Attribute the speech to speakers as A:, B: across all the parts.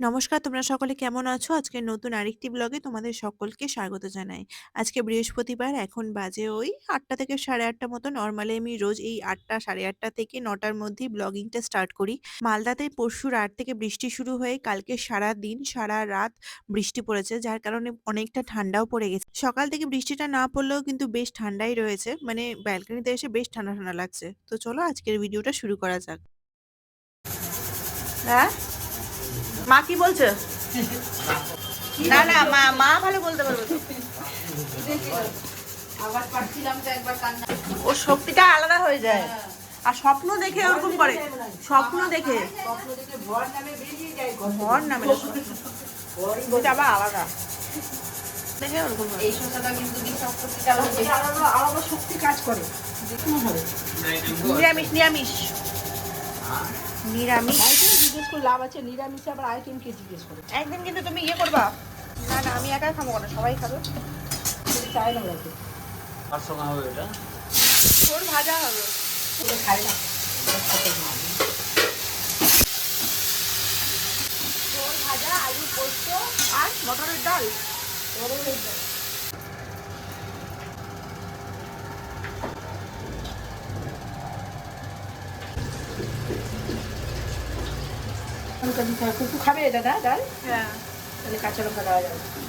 A: নমস্কার তোমরা সকলে কেমন আছো? আজকে নতুন আরেকটি ব্লগে তোমাদের সকলকে স্বাগত জানাই। আজকে বৃহস্পতিবার এখন বাজে ওই আটটা থেকে ৮:৩০ মতো। নর্মালি আমি রোজ এই ৮টা ৮:৩০ থেকে নটার মধ্যেই ব্লগিংটা স্টার্ট করি। মালদাতে পরশু রাত থেকে বৃষ্টি শুরু হয়ে কালকে সারাদিন সারারাত বৃষ্টি পড়েছে যার কারণে অনেকটা ঠান্ডাও পড়ে গেছে। সকাল থেকে বৃষ্টিটা না পড়লেও কিন্তু বেশ ঠান্ডাই রয়েছে। মানে ব্যালকনিতে এসে বেশ ঠান্ডা, ঠান্ডা লাগছে। তো চলো আজকের ভিডিওটা শুরু করা যাক। হ্যাঁ? মা কি বলছে? না না, মা মা ভালো বলতে পারবে ও শক্তিটা আলাদা হয়ে যায়। আর স্বপ্ন দেখে ওরকম করে। স্বপ্ন দেখে।
B: ভর নামে
A: আলাদা। ওরকম নিরামিষ। নিরামিষ। নিরামিষ।
B: জিজ্ঞেস করে লাভ আছে নিরামিষে আবার আইটেমকে জিজ্ঞেস করে?
A: একদিন কিন্তু তুমি ইয়ে করবা। না না আমি একা খাব না সবাই খাবে।
B: চায় না ওরা
C: আর সঙ্গে হবে এটা?
A: তোর ভাজা হবে।
B: না।
A: তোর ভাজা আলু পোস্ত আর মটরের ডাল।
B: ওরাও হয়ে লঙ্কা দিতে হয়। কুকু খাবে এটা না ডাল
A: হ্যাঁ
B: তাহলে কাঁচা লঙ্কা দেওয়া যাবে আছে।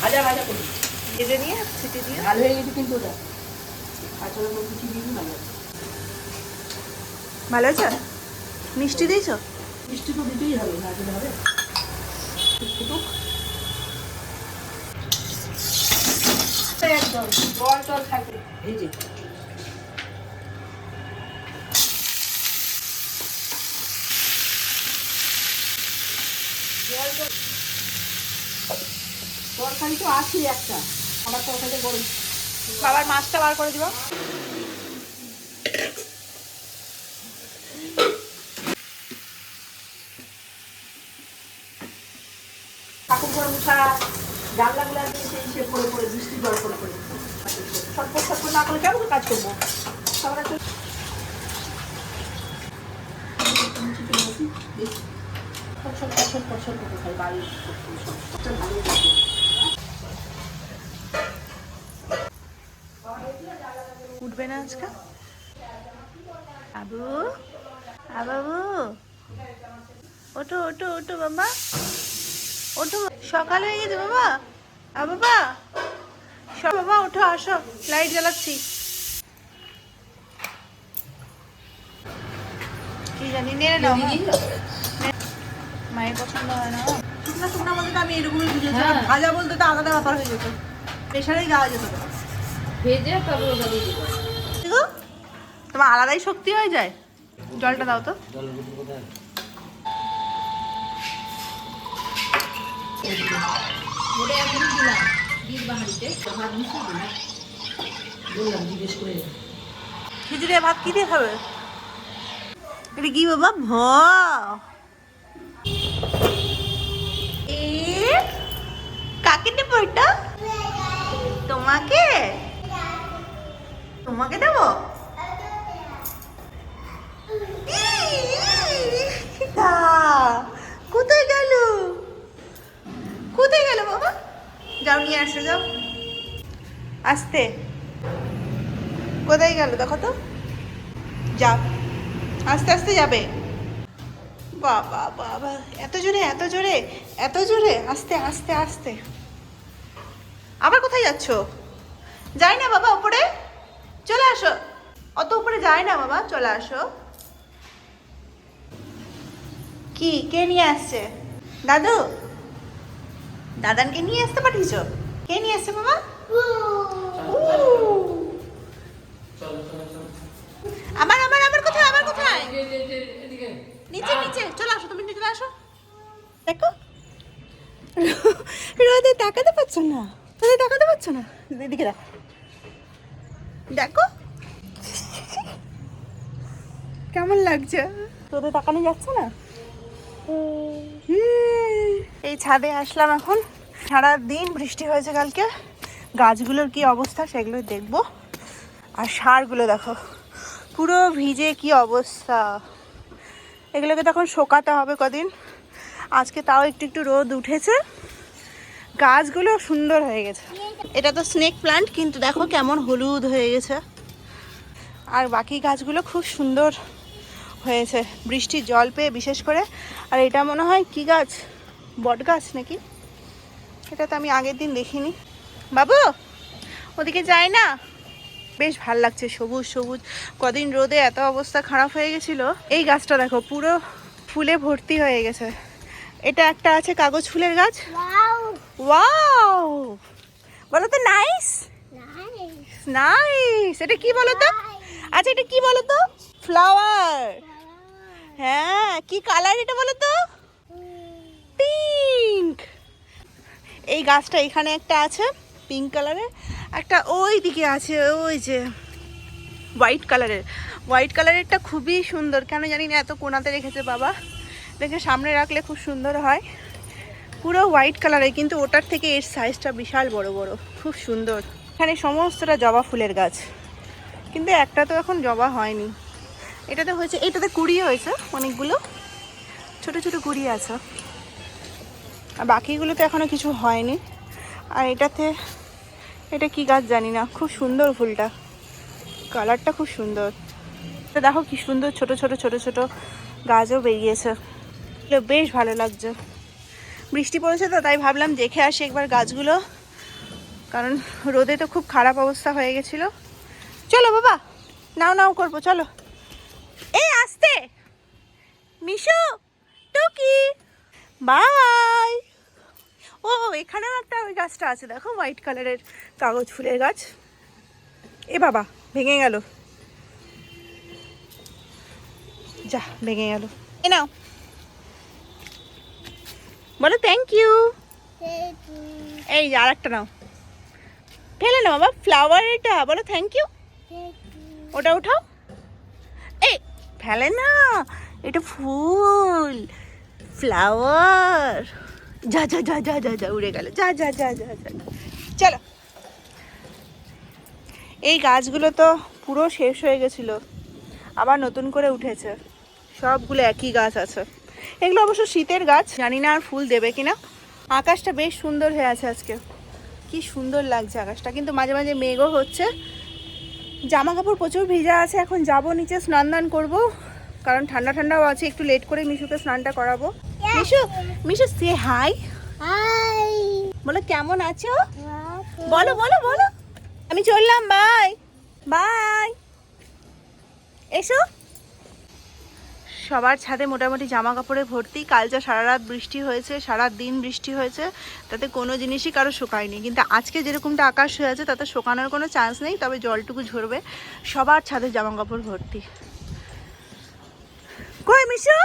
B: ভাজা ভাজা করি
A: ভেজে নিয়ে ছিটে দিয়ে
B: ভালো হয়ে গেছে কিন্তু ওটা কাঁচা লঙ্কা কুচি দিয়ে ভালো আছে।
A: ভালো হয়েছে মিষ্টি দিয়েছ
B: মিষ্টি তো দিতেই হবে না দিলে হবে। একদম জল টল থাকবে এই যে জল টল- তরকারি তো আছেই একটা। আমার তরকারি গরম
A: বাবার মাছটা বার করে দিবা।
B: ঠাকুর ঘর মুছা জানলাগুলা দিয়ে সেই সে পড়ে পড়ে বৃষ্টি জল পড়ে পড়ে ছটফট ছটফট না করলে কেমন কাজ করব? খাই বাড়ির ফসল ভালো থাকে।
A: উঠবে না আজকে? আবু আবাবু। ওঠো ওঠো ওঠো বাবা। ওঠো। সকাল হয়ে গেছে বাবা। আ বাবা সব বাবা ওঠো আসো। লাইট জ্বালাচ্ছি। কি জানি নিয়ে নাও। মায়ের পছন্দ হয় না। শুকনো শুকনো বলতে আমি এরকমই বুঝেছি
B: হ্যাঁ।
A: ভাজা বলতে তো আলাদা ব্যাপার হয়ে যেত। প্রেশারেই যাওয়া যেত
B: ভেজে তবে ওটা দিয়ে দিবো।
A: তোমার আলাদাই শক্তি হয়ে যায়। জলটা দাও তো।
B: ওটা দিলাম বাহারিতে। ভাত মিশিয়ে দিলাম বললাম জিজ্ঞেস করে
A: খিচুড়ি ভাত কি দিয়ে খাবে? এটা কি বাবা? ভ। কাকে এটা? তোমাকে? তোমাকে দেবো? কোথায় গেল? কোথায় গেল বাবা? যাও, নিয়ে আসো, যাও। আসতে। কোথায় গেল দেখো তো? যাও। আস্তে আস্তে যাবে। বাবা বাবা, এত জোরে এত জোরে এত জোরে। আস্তে আস্তে আস্তে। আবার কোথায় যাচ্ছ? যাই না বাবা উপরে চলে আসো। অত উপরে যায় না বাবা চলে আসো। কি কে নিয়ে আসছে? দাদু? দাদানকে নিয়ে আসতে পাঠিয়েছ? কে নিয়ে আসছে বাবা। আমার আমার আমার কোথায় আমার কোথায়? নিচে নিচে চলে আসো তুমি নিচে আসো। দেখো। রোদে তাকাতে পারছ না। রোদে তাকাতে পারছ না? এদিকে দেখো দেখো। কেমন লাগছে? রোদে তাকানো যাচ্ছে না? এই ছাদে আসলাম এখন। সারা দিন বৃষ্টি হয়েছে কালকে। গাছগুলোর কি অবস্থা সেগুলো দেখব। আর সারগুলো দেখো। পুরো ভিজে কি অবস্থা। এগুলোকে তখন শোকাতে হবে কদিন। আজকে তাও একটু একটু রোদ উঠেছে। গাছগুলো সুন্দর হয়ে গেছে। এটা তো স্নেক প্লান্ট কিন্তু দেখো কেমন হলুদ হয়ে গেছে। আর বাকি গাছগুলো খুব সুন্দর হয়েছে। বৃষ্টির জল পেয়ে বিশেষ করে। আর এটা মনে হয় কি গাছ? বট গাছ নাকি? এটা তো আমি আগের দিন দেখিনি। বাবু ওদিকে যাই না? বেশ ভালো লাগছে সবুজ সবুজ। কদিন রোদে এত অবস্থা খারাপ হয়ে গেছিল। এই গাছটা দেখো পুরো ফুলে ভর্তি হয়ে গেছে। এটা একটা আছে কাগজ ফুলের গাছ? ওয়াও বলো তো নাইস নাইস এটা কি বলো তো আচ্ছা এটা কি বলো তো ফ্লাওয়ার হ্যাঁ কি কালার এটা বলো তো পিঙ্ক এই গাছটা এখানে একটা আছে পিঙ্ক কালারের একটা ওই দিকে আছে ওই যে হোয়াইট কালারের হোয়াইট কালারেরটা খুবই সুন্দর। কেন জানি না এত কোনাতে রেখেছে বাবা। দেখে সামনে রাখলে খুব সুন্দর হয়। পুরো হোয়াইট কালারের কিন্তু ওটার থেকে এর সাইজটা বিশাল বড় বড়, খুব সুন্দর। এখানে সমস্তটা জবা ফুলের গাছ। কিন্তু একটা তো এখন জবা হয়নি। এটাতে হয়েছে, এটাতে কুড়ি হয়েছে, অনেকগুলো। ছোট ছোট কুড়ি আছে। আর বাকিগুলোতে এখনও কিছু হয়নি। আর এটাতে, এটা কি গাছ জানি না, খুব সুন্দর ফুলটা। কালারটা খুব সুন্দর। তো দেখো কি সুন্দর ছোট ছোট ছোট ছোট গাছও বেরিয়েছে। বেশ ভালো লাগছে। বৃষ্টি পড়েছে তো, তাই ভাবলাম দেখে আসি একবার গাছগুলো। কারণ রোদে তো খুব খারাপ অবস্থা হয়ে গেছিল। চলো বাবা, নাও নাও করব, চলো। এই আসতে! মিশু, টুকি! বাই! ও, এখানেও একটা ওই গাছটা আছে, দেখো, হোয়াইট কালারের কাগজ ফুলের গাছ। এ বাবা, ভেঙে গেল। যা, ভেঙে গেল। এ নাও। বলো থ্যাংক ইউ এই যে আর একটা নাও। ফেলে নাও বাবা ফ্লাওয়ার এটা বলো থ্যাংক ইউ ওটা উঠাও। এই ফেলে না এটা ফুল। ফ্লাওয়ার যা যা যা যা যা যা উড়ে গেল। যা যা যা যা যা। চলো। এই গাছগুলো তো পুরো শেষ হয়ে গেছিল। আবার নতুন করে উঠেছে। সবগুলো একই গাছ আছে। এগুলো অবশ্য শীতের গাছ জানি না আর ফুল দেবে কিনা। আকাশটা বেশ সুন্দর হয়ে আছে আজকে। কি সুন্দর লাগছে আকাশটা কিন্তু মাঝে মাঝে মেঘও হচ্ছে। জামা কাপড় প্রচুর ভিজা আছে এখন যাব নিচে স্নান দান করব। কারণ ঠান্ডা ঠান্ডাও আছে একটু লেট করে মিশুকে স্নানটা করাবো। মিশু মিশু সে হাই বলো কেমন আছো? বলো বলো বলো। আমি চললাম বাই বাই এসো। সবার ছাদে মোটামুটি জামা কাপড়ে ভর্তি। কাল যা সারা রাত বৃষ্টি হয়েছে সারা দিন বৃষ্টি হয়েছে, তাতে কোনো জিনিসই কারও শুকায়নি। কিন্তু আজকে যেরকমটা আকাশ হয়ে আছে, তাতে শুকানোর কোনো চান্স নেই, তবে জলটুকু ঝরবে। সবার ছাদে জামা কাপড় ভর্তি। কই মিশু?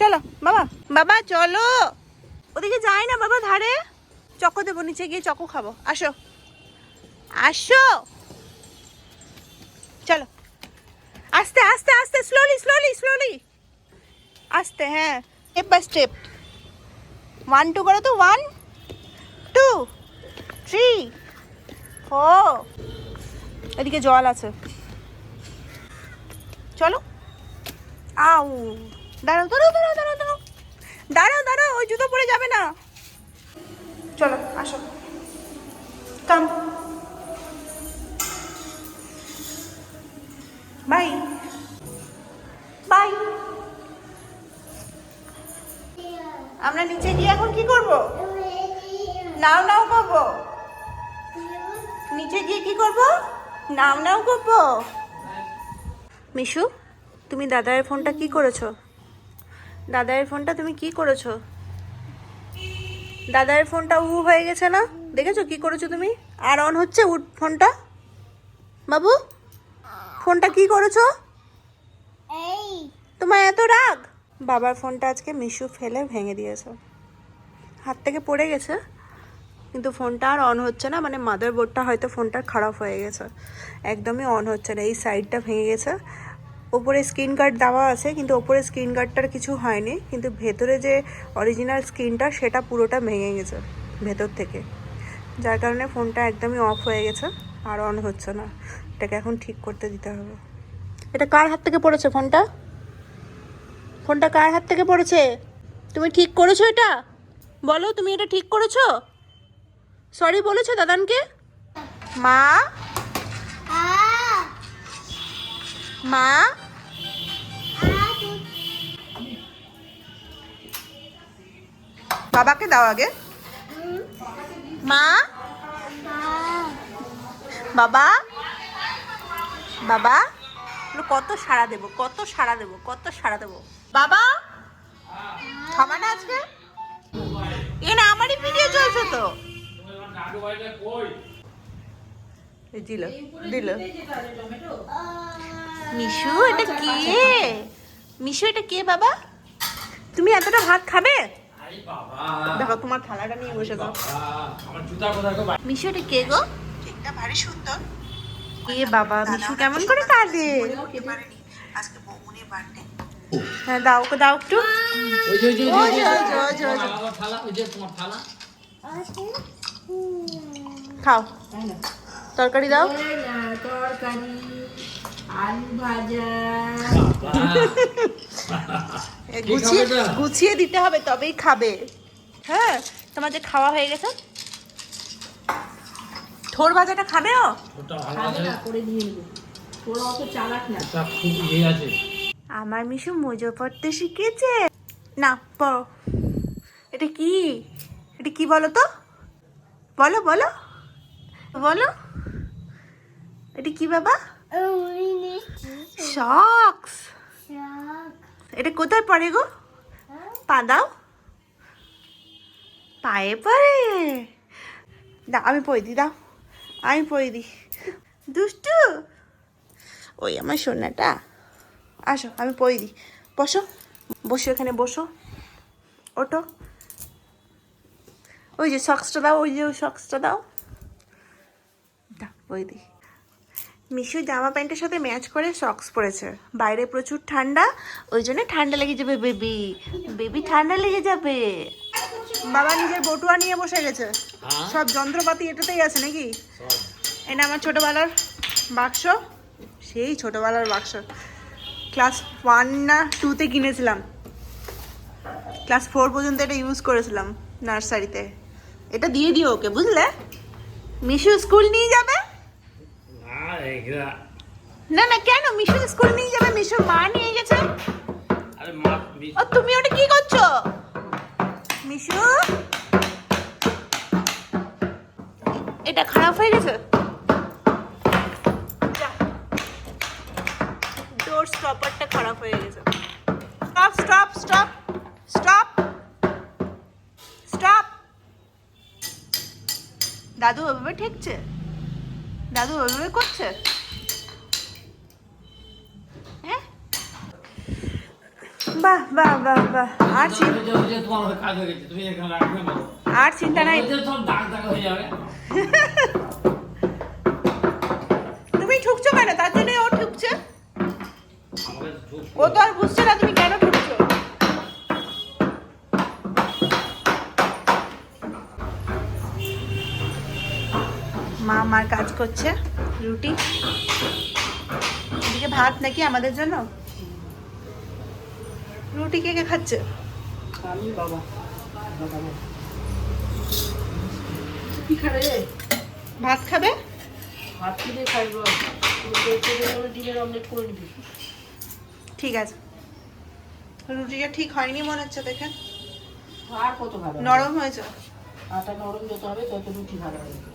A: চলো, বাবা বাবা, চলো। ওদিকে যাই না বাবা ধারে। চকো দেবো, নিচে গিয়ে চকো খাব। আসো। আসো। চলো। আস্তে আস্তে আস্তে স্লোলি স্লোলি স্লোলি আস্তে হ্যাঁ step by step one two করো তো ওয়ান টু থ্রি ফোর এদিকে জল আছে। চলো। আউ, দাঁড়াও দাঁড়াও দাঁড়াও দাঁড়াও দাঁড়াও। দাঁড়াও দাঁড়াও, ওই জুতো পরে যাবে না। চলো, আসো। কাম নিচে গিয়ে এখন কি করব? নাও নাও করব। নিচে গিয়ে কি করব? নাও নাও করব। মিশু তুমি দাদার ফোনটা কি করেছ? দাদার ফোনটা তুমি কি করেছ? দাদার ফোনটা উ হয়ে গেছে না? দেখেছ কি করেছ তুমি? আর অন হচ্ছে উ ফোনটা? বাবু ফোনটা কি করেছ? তোমার এত রাগ? বাবার ফোনটা আজকে মিশু ফেলে ভেঙে দিয়েছে। হাত থেকে পড়ে গেছে, কিন্তু ফোনটা আর অন হচ্ছে না মানে মাদার বোর্ডটা হয়তো ফোনটা খারাপ হয়ে গেছে। একদমই অন হচ্ছে না, এই সাইডটা ভেঙে গেছে। ওপরে স্ক্রিন গার্ড দেওয়া আছে, কিন্তু ওপরে স্ক্রিন গার্ডটার কিছু হয়নি, কিন্তু ভেতরে যে অরিজিনাল স্ক্রিনটা সেটা পুরোটা ভেঙে গেছে, ভেতর থেকে। যার কারণে ফোনটা একদমই অফ হয়ে গেছে, আর অন হচ্ছে না। এটাকে এখন ঠিক করতে দিতে হবে। এটা কার হাত থেকে পড়েছে ফোনটা? ফোনটা কার হাত থেকে পড়েছে? তুমি ঠিক করেছ এটা? বলো, তুমি এটা ঠিক করেছ? সরি বলেছ দাদানকে? মা? মা? বাবাকে দাও আগে। মা? বাবা? বাবা? কত সাড়া দেবো, কত সাড়া দেবো, কত সাড়া দেবো? বাবা? থামা না আজকে? এ না আমারই ভিডিও চলছে তো। দিল দিল। মিশু এটা কে? মিশু এটা কে বাবা? তুমি এতটা ভাত খাবে? দেখো তোমার থালাটা নিয়ে বসে দাও। মিশু এটা কে গো? কেকটা ভারী সুন্দর। এ বাবা? মিশু কেমন করে কাঁদে? আজকে বৌমনির বার্থডে হ্যাঁ দাও ওকে দাও একটু।
C: ওই যে ওই যে
A: ওই যে, ওই যে, ওই
C: তোমার থালা।
A: খাও। তরকারি দাও।
B: তরকারি আলু ভাজা।
A: গুছিয়ে গুছিয়ে দিতে হবে তবেই খাবে। হ্যাঁ তোমার যে খাওয়া হয়ে গেছে? থোর ভাজাটা খাবে ও?
C: ওটা ভালো
B: করে দিয়ে দেবো। তোরা অত চালাক না।
C: খুব ইয়ে আছে।
A: আমার মিশু মজা পড়তে শিখেছে। না, পড়ো। এটা কি? এটা কি বলো তো? বলো বলো। বলো। এটা কি বাবা? শক্স। এটা কোথায় পড়ে গো? পা দাও। পায়ে পড়ে। দাও আমি পড়ে দিই, দাও। আমি পড়ে দিই। দুষ্টু, ওই আমার সোনাটা। আসো আমি পড়ে দিই। বসো বসো এখানে বসো। ওটো ওই যে সক্সটা দাও ওই যে ওই সক্সটা দাও পরে দিই। মিশু জামা প্যান্টের সাথে ম্যাচ করে সক্স পরেছে। বাইরে প্রচুর ঠান্ডা ওই জন্য ঠান্ডা লেগে যাবে বেবি বেবি ঠান্ডা লেগে যাবে। বাবা নিজের বটুয়া নিয়ে বসে গেছে।
C: হ্যাঁ?
A: সব যন্ত্রপাতি এটাতেই আছে নাকি। এটা আমার ছোটোবেলার বাক্স। সেই ছোটোবেলার বাক্স। ক্লাস ওয়ান না টুতে কিনেছিলাম। ক্লাস ফোর পর্যন্ত এটা ইউজ করেছিলাম নার্সারিতে। এটা দিয়ে দিও ওকে, বুঝলে? মিশু স্কুল নিয়ে যাবে? না না, কেন? মিশু স্কুল নিয়ে যাবে মিশু মা নিয়ে গেছে। ও তুমি ওটা কি করছ? মিশু? এটা খারাপ হয়ে গেছে? খারাপ হয়ে গেছে। Stop stop stop stop stop দাদু ওভাবে ঠেকছে? দাদু ওভাবে করছে? হ্যাঁ? বাহ বাহ বাহ বাহ। আর চিন্তা নাই। তুমি ঠুকছো কেন? তার জন্য ও ঠুকছে
C: আমাকে চুপ
A: ও তো আর বুঝছে না তুমি কেন ঠুকছো মা আমার কাজ করছে রুটি। এদিকে ভাত নাকি আমাদের জন্য? রুটি কে কে খাচ্ছে?
B: আমি বাবা। কি খাবে রে?
A: ভাত খাবে?
B: ভাত কিনে খাইব? ডিমের অমলেট করে নিবি।
A: ঠিক আছে। রুটিটা ঠিক হয়নি মনে হচ্ছে দেখেন
B: আর কত ভালো
A: নরম হয়েছে।
B: আটা নরম যত হবে তত রুটি ভালো হবে।